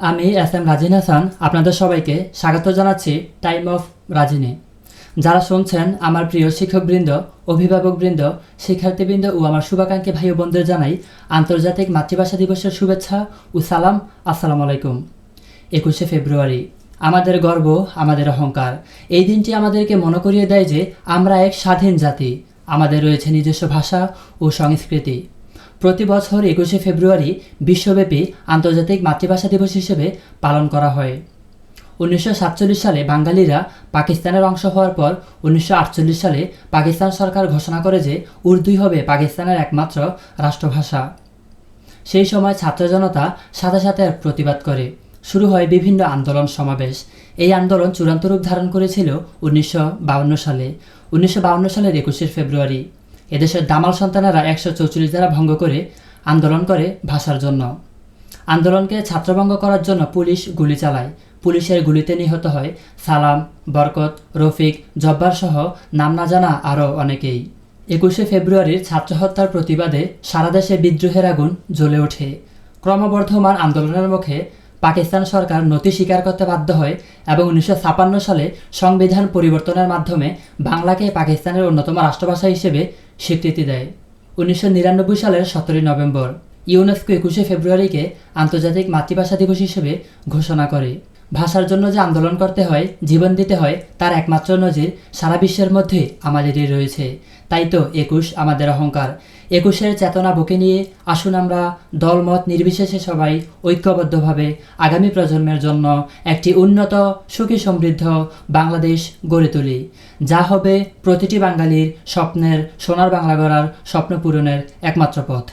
আমি S M Rajin Hasan আপনাদের সবাইকে স্বাগত জানাচ্ছি টাইম অফ রাজিনী যারা শুনছেন আমার প্রিয় শিক্ষকবৃন্দ, অভিভাবকবৃন্দ, শিক্ষার্থীবৃন্দ ও আমার শুভাকাঙ্ক্ষী ভাই ও বোনদের জানাই আন্তর্জাতিক মাতৃভাষা দিবসের শুভেচ্ছা ও সালাম, আসসালামু আলাইকুম। একুশে ফেব্রুয়ারি, আমাদের গর্ব, আমাদের অহংকার। এই দিনটি আমাদেরকে মনে করিয়ে দেয় যে আমরা এক স্বাধীন জাতি। আমাদের রয়েছে নিজস্ব ভাষা ও সংস্কৃতি। প্রতি বছর একুশে ফেব্রুয়ারি বিশ্বব্যাপী আন্তর্জাতিক মাতৃভাষা দিবস হিসেবে পালন করা হয়। উনিশশো সাতচল্লিশ সালে বাঙালিরা পাকিস্তানের অংশ হওয়ার পর উনিশশো আটচল্লিশ সালে পাকিস্তান সরকার ঘোষণা করে যে উর্দুই হবে পাকিস্তানের একমাত্র রাষ্ট্রভাষা। সেই সময় ছাত্র জনতা সাথে সাথে প্রতিবাদ করে। শুরু হয় বিভিন্ন আন্দোলন সমাবেশ। এই আন্দোলন চূড়ান্ত রূপ ধারণ করেছিল উনিশশো সালে। উনিশশো সালের একুশে ফেব্রুয়ারি। এদেশের দামাল সন্তানেরা একশো চৌচল্লিশ দ্বারা ভঙ্গ করে আন্দোলন করে ভাষার জন্য। আন্দোলনকে ছাত্রভঙ্গ করার জন্য পুলিশ গুলি চালায়। পুলিশের গুলিতে নিহত হয় সালাম, বরকত, রফিক, জব্বার সহ নাম না জানা আরও অনেকেই। একুশে ফেব্রুয়ারির ছাত্র হত্যার প্রতিবাদে সারা দেশে বিদ্রোহের আগুন জ্বলে ওঠে। ক্রমবর্ধমান আন্দোলনের মুখে পাকিস্তান সরকার নথি স্বীকার করতে বাধ্য হয় এবং উনিশশো সালে সংবিধান পরিবর্তনের মাধ্যমে বাংলাকে পাকিস্তানের অন্যতম রাষ্ট্রভাষা হিসেবে স্বীকৃতি দেয়। উনিশশো নিরানব্বই সালের সতেরোই নভেম্বর, ইউনেস্কো একুশে ফেব্রুয়ারিকে আন্তর্জাতিক মাতৃভাষা দিবস হিসেবে ঘোষণা করে। ভাষার জন্য যে আন্দোলন করতে হয়, জীবন দিতে হয়, তার একমাত্র নজির সারা বিশ্বের মধ্যে আমাদেরই রয়েছে। তাই তো একুশ আমাদের অহংকার। একুশের চেতনা বুকে নিয়ে আসুন আমরা দলমত নির্বিশেষে সবাই ঐক্যবদ্ধভাবে আগামী প্রজন্মের জন্য একটি উন্নত, সুখী, সমৃদ্ধ বাংলাদেশ গড়ে তুলি। যা হবে প্রতিটি বাঙালির স্বপ্নের সোনার বাংলা গড়ার স্বপ্ন পূরণের একমাত্র পথ।